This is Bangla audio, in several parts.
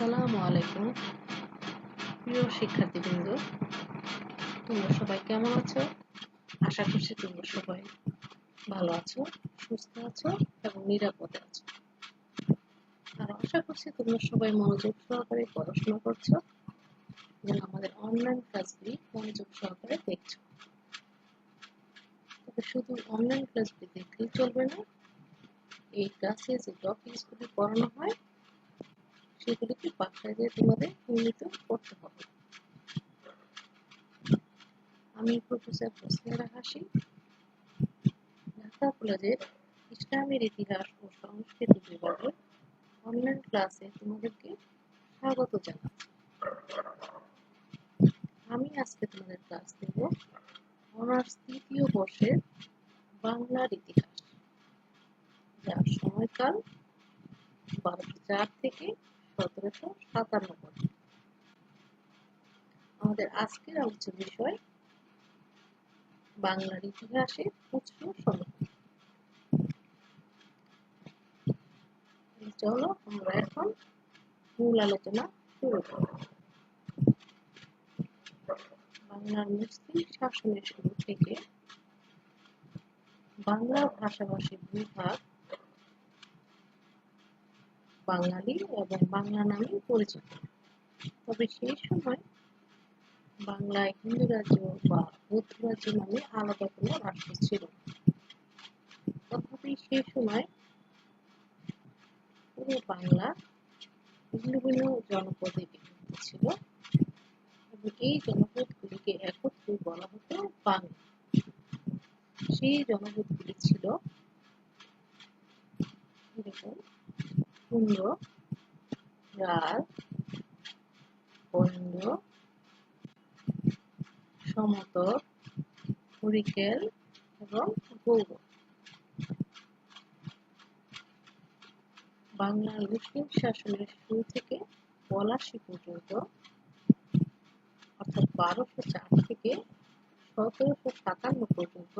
আসসালামু আলাইকুম। প্রিয় শিক্ষার্থীবৃন্দ, তোমরা সবাই কেমন আছো? আশা করছি তোমরা সবাই ভালো আছো, সুস্থ আছো এবং নিরাপদে আছো। আর আশা করছি তোমরা সবাই মনোযোগ সহকারে পড়াশোনা করছ, যেন আমাদের অনলাইন ক্লাসগুলি মনোযোগ সহকারে দেখছ। তবে শুধু অনলাইন ক্লাসগুলি দেখলেই চলবে না, এই ক্লাসে যে টপিকসগুলি পড়ানো হয় সেগুলিকে বাসায় তোমাদের নিয়মিত করতে হবে। আমি প্রফেসর হোসনেরা হাসি, ঢাকা কলেজের ইসলামের ইতিহাস ও সংস্কৃতি বিভাগের অনলাইন ক্লাসে তোমাদেরকে স্বাগত জানাচ্ছি আমি আজকে তোমাদের ক্লাস দেব অনার্স তৃতীয় বর্ষের বাংলার ইতিহাস। যার সময়কাল বারোশো চার থেকে সতেরোশো সাতান্ন আমাদের আজকের আলোচ্য বিষয়, বাংলার ইতিহাসের উৎস সমূহ চলো আমরা এখন মূল আলোচনা শুরু করব বাংলার মুসলিম শাসনের শুরু থেকে বাংলা ভাষাভাষী ভূভাগ বাঙালি এবং বাংলা নামে পরিচিত। তবে সেই সময় বাংলায় হিন্দু রাজ্য বা বৌদ্ধ রাজ্য নামে আলাদা কোনো রাষ্ট্র ছিল তথাপি সেই সময় পুরো বাংলা ভিন্ন ভিন্ন জনপদে বিভক্ত ছিল এবং এই জনপদগুলিকে একত্রে বলা হতো বাংলা। সেই জনপদগুলি ছিল এরকম কুন্দ রাজ বন্ড সমতর হরিকেল এবং গৌর বাংলার মুসলিম শাসনের শুরু থেকে পলাশি পর্যন্ত, অর্থাৎ বারোশো চার থেকে সতেরোশো সাতান্ন পর্যন্ত,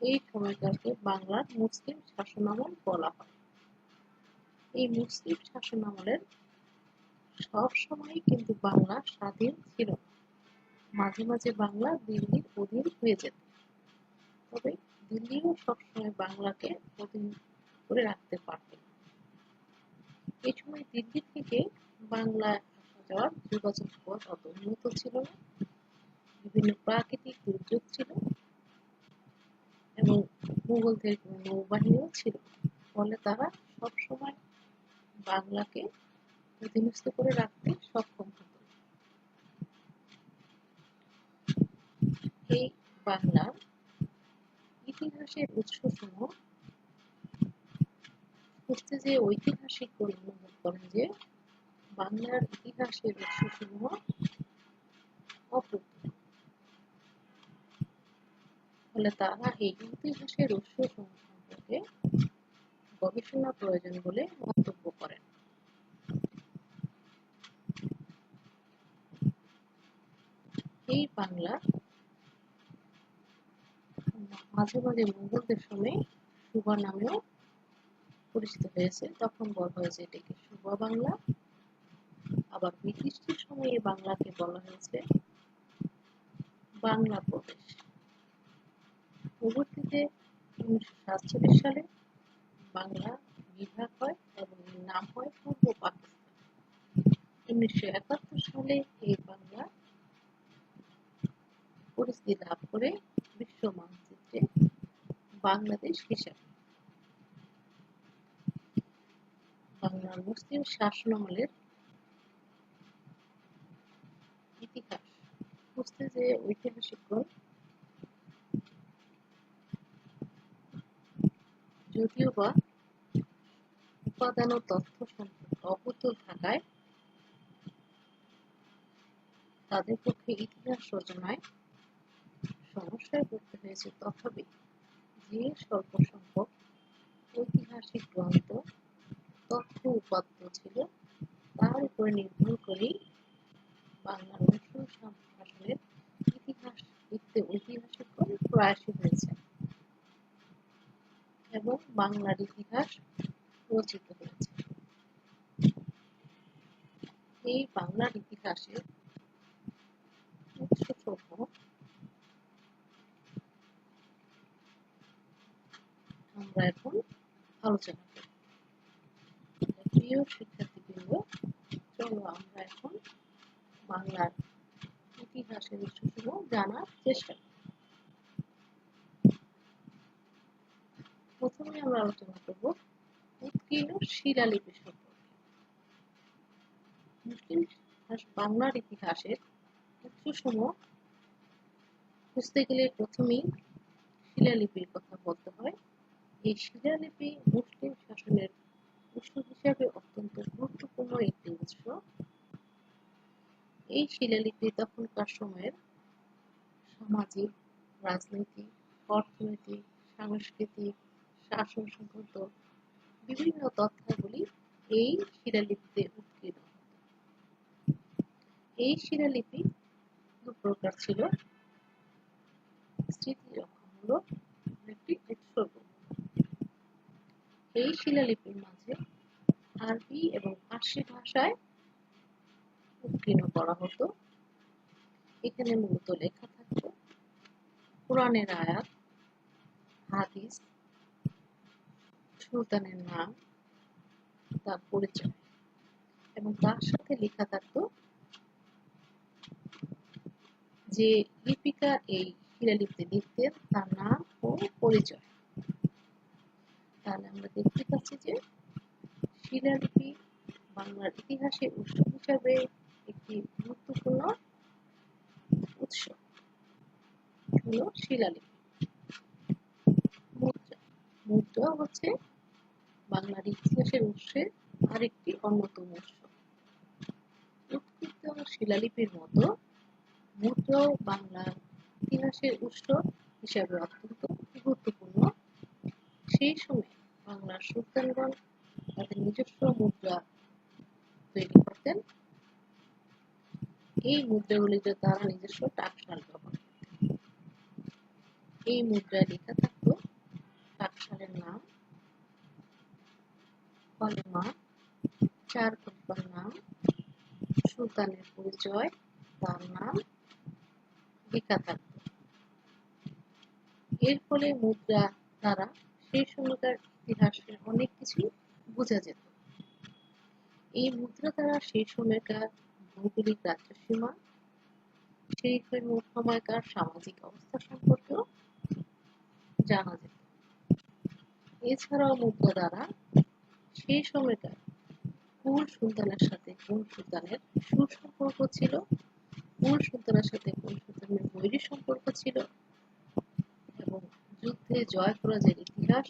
এই সময়কালকে বাংলার মুসলিম শাসনামল বলা হয়। এই মুসলিম শাসনামলের সব সময় কিন্তু বাংলা স্বাধীন ছিল। মাঝে মাঝে বাংলা দিল্লির অধীন হয়ে যেত। তবে দিল্লিও সবসময় বাংলাকে অধীন করে রাখতে পারত। এই সময় দিল্লি থেকে বাংলা আসা যাওয়ার যোগাযোগ পথ অত উন্নত ছিল না। বিভিন্ন প্রাকৃতিক দুর্যোগ ছিল এবং মুঘলদের কোনো নৌবাহিনীও ছিল। ফলে তারা সবসময় বাংলাকে অধীনস্থ করে রাখতে সক্ষম হতো এই বাংলার ইতিহাসের উৎসসমূহ খুঁজতে যে ঐতিহাসিক অনুভব করেন যে বাংলার ইতিহাসের উৎসসমূহ অপূর্ণ ফলে তারা এই ইতিহাসের উৎস সম্পর্কে গবেষণা প্রয়োজন বলে মন্তব্য করেন। এই বাংলা মাঝে মাঝে মুঘলদের সময় সুবা নামেও পরিচিত হয়েছে। তখন বলা হয়েছে এটাকে সুবা বাংলা। আবার ব্রিটিশদের সময় এই বাংলাকে বলা হয়েছে বাংলা প্রদেশ পরবর্তীতে উনিশশো সাতচল্লিশ সালে বাংলা বিভাগ হয় এবং এর নাম হয় পূর্ব পাকিস্তান। উনিশশো একাত্তর সালে এই বাংলা পরিস্থিতি লাভ করে বিশ্ব মানচিত্রে বাংলাদেশ হিসাবে। বাংলার মুসলিম শাসনামলের ইতিহাস বুঝতে যে ঐতিহাসিকগণ যদিও বা উপাদান ও তথ্য থাকায় তাদের পক্ষে ইতিহাস রচনায় সমস্যায় পড়তে হয়েছে। তথাপি যে স্বল্প সংখ্যক ঐতিহাসিক গ্রন্থ, তথ্য উপাত্ত ছিল, তার উপরে নির্ভর করেই বাংলার মুসলিম শাসনের ইতিহাস লিখতে প্রয়াসী হয়েছে। এবং বাংলার ইতিহাস রচিত হয়েছে। এই বাংলার ইতিহাসের উৎসসমূহ আমরা এখন আলোচনা করি প্রিয় শিক্ষার্থীবৃন্দ, চলো আমরা এখন বাংলার ইতিহাসের উৎসসমূহ জানার চেষ্টা করি। প্রথমে আমরা আলোচনা করব উৎকীর্ণ শিলালিপি সম্পর্কে। মুসলিম বাংলার ইতিহাসের উৎসসমূহ খুঁজতে গেলে প্রথমেই শিলালিপির কথা বলতে হয়। এই শিলালিপি মুসলিম শাসনের উৎস হিসাবে অত্যন্ত গুরুত্বপূর্ণ একটি উৎস। এই শিলালিপি তখনকার সময়ের সামাজিক, রাজনৈতিক, অর্থনৈতিক, সাংস্কৃতিক শাসন সংক্রান্ত বিভিন্ন তথ্যাবলী এই শিলালিপিতে উৎকীর্ণ এই শিলালিপি দু প্রকার ছিল। স্মৃতি রক্ষামূলক একটি এই শিলালিপির মাঝে আরবি এবং ফার্সি ভাষায় উৎকীর্ণ করা হতো। এখানে মূলত লেখা থাকতো, কোরআনের আয়াত, হাদিস সুলতানের নাম তার পরিচয় এবং তার সাথে লেখা থাকতো যে লিপিকা এই শিলালিপিতে লিখতেন তার নাম ও পরিচয়। তাহলে আমরা দেখতে পাচ্ছি যে শিলালিপি বাংলার ইতিহাসে উৎস হিসাবে একটি গুরুত্বপূর্ণ উৎস হলো শিলালিপি। মুদ্রা। মুদ্রা হচ্ছে বাংলার ইতিহাসের উৎসের আরেকটি অন্যতম উৎস। উৎকৃত শিলালিপির মতো মুদ্রাও বাংলার ইতিহাসের উৎস হিসাবে অত্যন্ত গুরুত্বপূর্ণ। সেই সময় বাংলার সুলতানগণ তাদের নিজস্ব মুদ্রা তৈরি করতেন। এই মুদ্রাগুলিতে তারা নিজস্ব টাকশাল ব্যবহার এই মুদ্রায় লেখা থাকত টাকশালের নাম কলেমা চার খলিফার নাম, সুলতানের পরিচয়, তার নাম থাকত এর ফলে মুদ্রা দ্বারা সেই সময়কার ইতিহাসের অনেক বোঝা যেত। এই মুদ্রা দ্বারা সেই সময়কার ভৌগোলিক রাজ্যসীমা সেই সময়কার সামাজিক অবস্থা সম্পর্কেও জানা যেত। এছাড়াও মুদ্রা দ্বারা সেই সময়কার কোন সুলতানের সাথে কোন সুলতানের সুসম্পর্ক ছিল। কোন সুলতানের সাথে কোন সুলতানের বৈরী সম্পর্ক ছিল এবং যুদ্ধে জয় পরাজয়ের ইতিহাস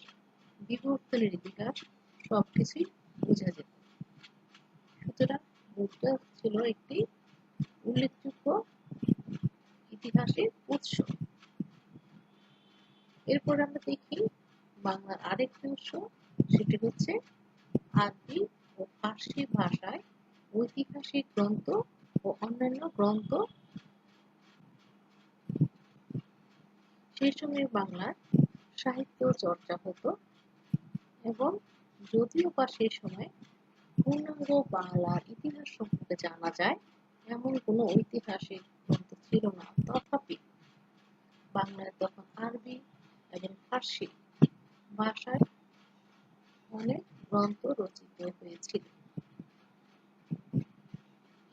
বিবর্তনের ইতিহাস সবকিছুই বোঝা যেত। সুতরাং মুদ্রা ছিল একটি উল্লেখযোগ্য ইতিহাসের উৎস। এরপর আমরা দেখি বাংলার আরেকটি উৎস, সেটি হচ্ছে আরবি ও ফার্সি ভাষায় ঐতিহাসিক গ্রন্থ ও অন্যান্য গ্রন্থ সেই সময় বাংলার সাহিত্য চর্চা হতো এবং যদিও বা সেই সময় পূর্ণাঙ্গ বাংলার ইতিহাস সম্পর্কে জানা যায়, এমন কোনো ঐতিহাসিক গ্রন্থ ছিল না। তথাপি বাংলায় তখন আরবি এবং ফার্সি ভাষায় অনেক গ্রন্থ রচিত হয়েছিল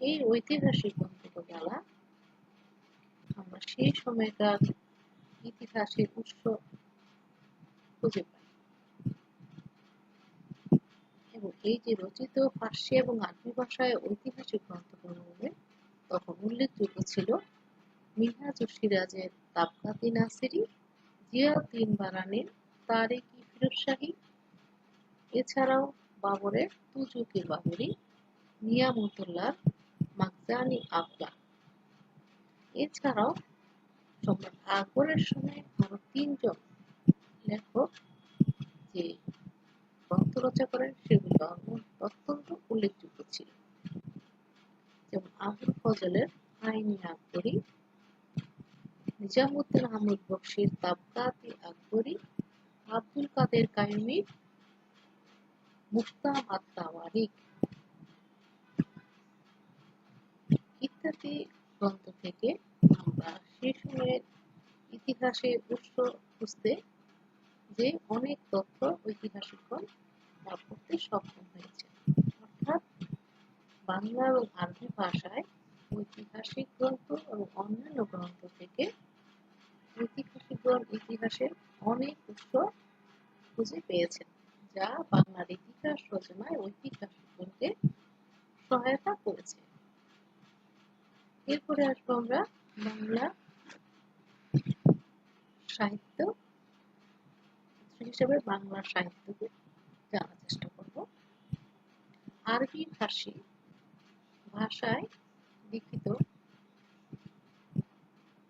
এই ঐতিহাসিক গ্রন্থগুলো আমরা সেই সময়কার ইতিহাসের উৎস খুঁজে পাই। এবং এই যে রচিত ফার্সি এবং আরবি ভাষায় ঐতিহাসিক গ্রন্থগুলো তখন উল্লেখযোগ্য ছিল মিনহাজ সিরাজের তাবকাতি নাসিরি, জিয়াউদ্দিন বারানির তারেকি ফিরোজশাহী এছাড়াও বাবরের তুজুকি বাবরি নিয়ামতুল্লাহ মাকজানি আফগান এছাড়াও সম্রাট আকবরের সময় আরও তিনজন লেখক যে গ্রন্থ রচনা করেন, সেগুলো অত্যন্ত উল্লেখযোগ্য ছিল। যেমন আবুল ফজলের আইনি আকবরী, নিজামুদ্দিন আহমদ বক্সির তাবকাতি আকবরী, আব্দুল কাদের কায়ুমির মুক্তাম আত্মাওয়ারিক ইত্যাদি গ্রন্থ থেকে আমরা সে সময়ের ইতিহাসে উৎস খুঁজতে যে অনেক তথ্য ঐতিহাসিকগণ লাভ করতে সক্ষম হয়েছে অর্থাৎ বাংলা ও আরবি ভাষায় ঐতিহাসিক গ্রন্থ এবং অন্যান্য গ্রন্থ থেকে ঐতিহাসিকগণ ইতিহাসের অনেক উৎস খুঁজে পেয়েছেন যা বাংলার ইতিহাস রচনায় ঐতিহাসিকগণকে সহায়তা করেছে এরপরে আসব আমরা বাংলা সাহিত্য হিসেবে বাংলা সাহিত্যকে জানার চেষ্টা করব। আরবি, ফার্সি ভাষায় লিখিত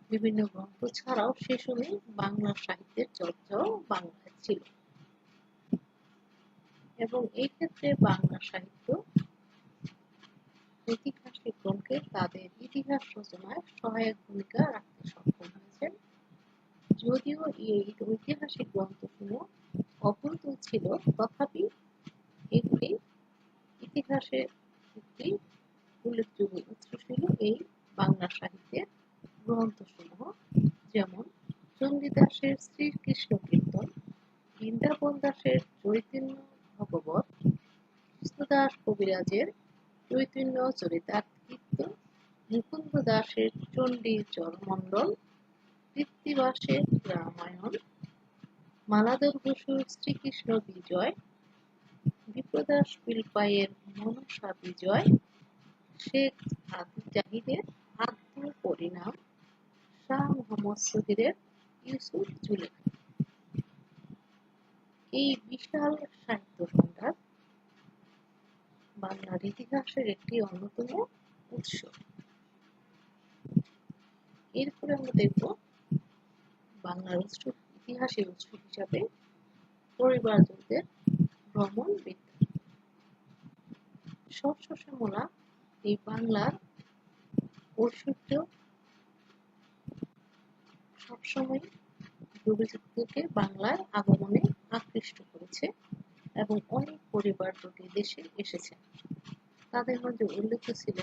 বিভিন্ন গ্রন্থ ছাড়াও সে সময় বাংলা সাহিত্যের চর্চাও বাংলায় ছিল। এবং এই ক্ষেত্রে বাংলা সাহিত্য ঐতিহাসিকগণকে তাদের ইতিহাস রচনায় সহায়ক ভূমিকা রাখতে সক্ষম হয়েছেন যদিও এই ঐতিহাসিক গ্রন্থসমূহ অপ্রতুল ছিল, তথাপি এগুলি ইতিহাসের একটি উল্লেখযোগ্য উৎস ছিল এই বাংলা সাহিত্যের গ্রন্থসমূহ। যেমন চণ্ডীদাসের শ্রীকৃষ্ণ কীর্তন, বৃন্দাবন দাসের চৈতন্য ভগবত, কৃষ্ণদাস কবিরাজের চৈতন্য চরিতার্থিত মুকুন্দ দাসের চণ্ডী চরমণ্ডল কৃত্তিবাসের রামায়ণ মালাধর বসুর শ্রীকৃষ্ণ বিজয়, বিপ্রদাস পিলপাইয়ের মনসা বিজয়, শেখ আদি জাহিদের আত্ম পরিণাম, শাহ মোহাম্মদ সহিরের ইউসুফ জুলেখা। এই বিশাল সাহিত্য ভাণ্ডার বাংলার ইতিহাসের একটি অন্যতম উৎস। এরপরে আমরা দেখব বাংলার উৎস ইতিহাসের উৎস হিসাবে পরিবারজনদের ভ্রমণ বিদ্যা সবসময় এই বাংলার ঐশ্বর্য সবসময় যোগযুক্তকে বাংলায় আগমনে আকৃষ্ট করেছে এবং অনেক পরিবার দুটি দেশে এসেছেন তাদের মধ্যে উল্লেখ ছিল,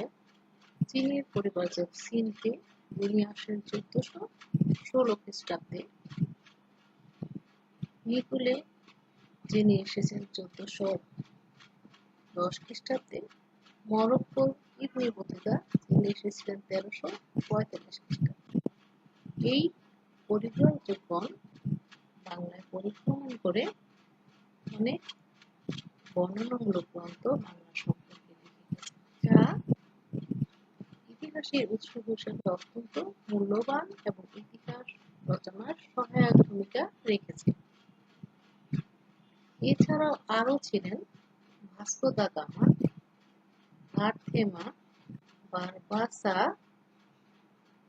চীনের পরিবারজক সিনকে যিনি আসেন চোদ্দশো ষোলো খ্রিস্টাব্দে নিকুলে যিনি এসেছেন চোদ্দশো দশ খ্রিস্টাব্দে মরক্কোর ইবনে বতুদা, তিনি এসেছিলেন তেরোশো পঁয়তাল্লিশ খ্রিস্টাব্দে। এই পরিব্রজকগণ বাংলায় পরিভ্রমণ করে অনেক বর্ণনামূলক গ্রন্থ বাংলা সম্পর্কে লিখেছে যা ইতিহাসের উৎস হিসেবে অত্যন্ত মূল্যবান এবং ইতিহাস রচনার সহায়ক ভূমিকা রেখেছে। এছাড়াও আরও ছিলেন গামা আর্থেমা বারবাসা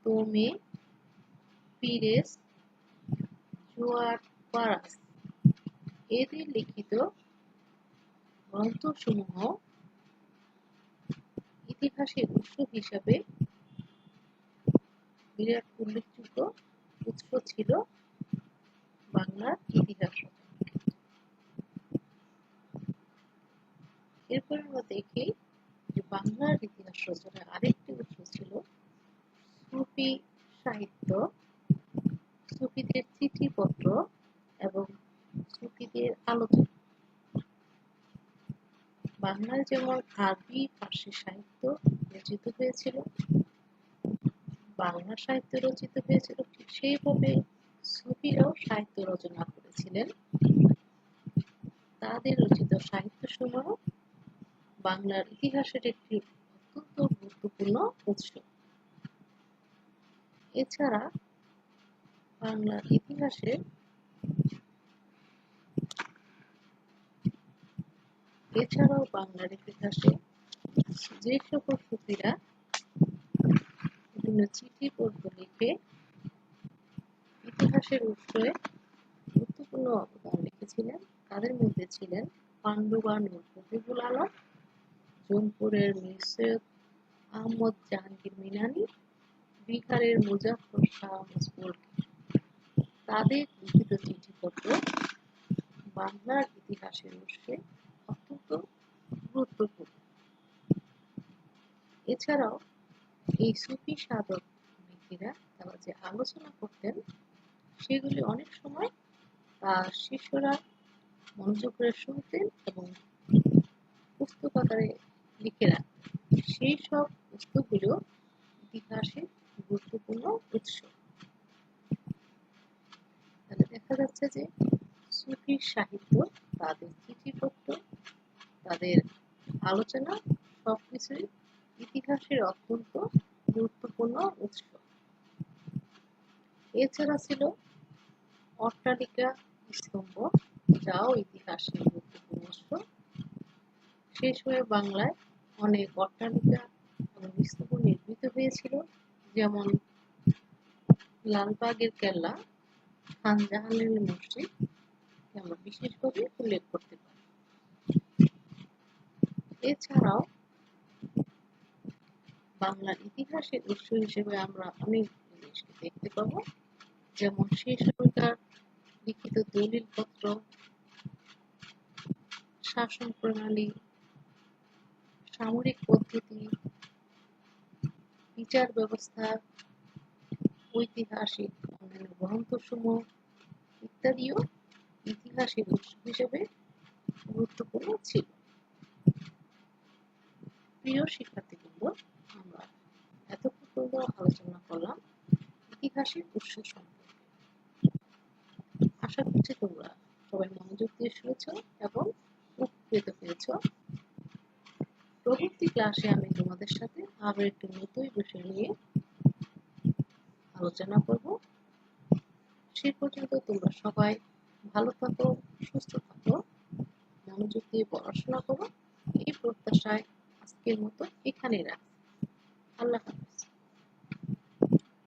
তোমে পিরেস, জুয়ার পারাস। এদের লিখিত গ্রন্থসমূহ ইতিহাসের উৎস হিসাবে বিরাট উল্লেখযোগ্য উৎস ছিল বাংলার ইতিহাস। এরপর আমরা দেখি যে বাংলার ইতিহাস রচনায় আরেকটি উৎস ছিল সুফি সাহিত্য। সুফিদের চিঠিপত্র এবং সুফিদের আলোচনা। বাংলায় যেমন আরবি, ফার্সি সাহিত্য রচিত হয়েছিল বাংলা সাহিত্য রচিত হয়েছিল ঠিক সেইভাবে সুফিরাও সাহিত্য রচনা করেছিলেন। তাদের রচিত সাহিত্য সমূহ বাংলার ইতিহাসের একটি অত্যন্ত গুরুত্বপূর্ণ উৎস। এছাড়া বাংলার ইতিহাসে এছাড়াও বাংলার ইতিহাসে যে সকল সুফিরা বিভিন্ন চিঠি লিখে ইতিহাসের উৎসে গুরুত্বপূর্ণ অবদান রেখেছিলেন। তাদের মধ্যে ছিলেন পাণ্ডবানুর ফকিবুল আলম, জৌনপুরের মীর আহমদ জাহাঙ্গীর মিনানি, বিহারের মুজাফর শাহ মজবুর তাদের লিখিত চিঠিপত্র বাংলার ইতিহাসের উৎসে অত্যন্ত গুরুত্বপূর্ণ। এছাড়াও এই সুফি সাধক ব্যক্তিরা তারা যে আলোচনা করতেন, সেগুলি অনেক সময় তার শিষ্যরা মনোযোগ করে শুনতেন এবং পুস্তক আকারে লিখে রাখতেন। সেই সব পুস্তকগুলো ইতিহাসের গুরুত্বপূর্ণ উৎস। তাহলে দেখা যাচ্ছে যে সুফি সাহিত্য তাদের চিঠিপত্র, তাদের আলোচনা সবকিছুই ইতিহাসের অত্যন্ত গুরুত্বপূর্ণ উৎস। এছাড়া ছিল অট্টালিকা স্তম্ভ, যাও ইতিহাসের গুরুত্বপূর্ণ উৎস। সেই সময় বাংলায় অনেক অট্টালিকা এবং স্তম্ভ নির্মিত হয়েছিল, যেমন লালবাগের কেল্লা খান জাহানের মসজিদ আমরা বিশেষভাবে উল্লেখ করতে পারি। এছাড়াও বাংলার ইতিহাসের উৎস হিসেবে আমরা অনেক জিনিসকে দেখতে পাব। যেমন সেই সময়কার লিখিত দলিল পত্র শাসন প্রণালী, সামরিক পদ্ধতি, বিচার ব্যবস্থা, ঐতিহাসিক অন্যান্য গ্রন্থসমূহ ইত্যাদিও ইতিহাসের উৎস হিসেবে গুরুত্বপূর্ণ ছিল। প্রিয় শিক্ষার্থীবৃন্দ পর্যন্ত আলোচনা করলাম। ইতিহাসের উৎস সম্পর্কে। আশা করছি তোমরা সবাই মনোযোগ দিয়ে শুনেছ এবং উপকৃত হয়েছ। পরবর্তী ক্লাসে আমি তোমাদের সাথে আবার একটি নতুন বিষয় নিয়ে আলোচনা করব। সে পর্যন্ত তোমরা সবাই ভালো থাকো, সুস্থ থাকো, মনোযোগ দিয়ে পড়াশোনা করো। এই প্রত্যাশায় আজকের মতো এখানেই রাখ আল্লাহ হাফেজ।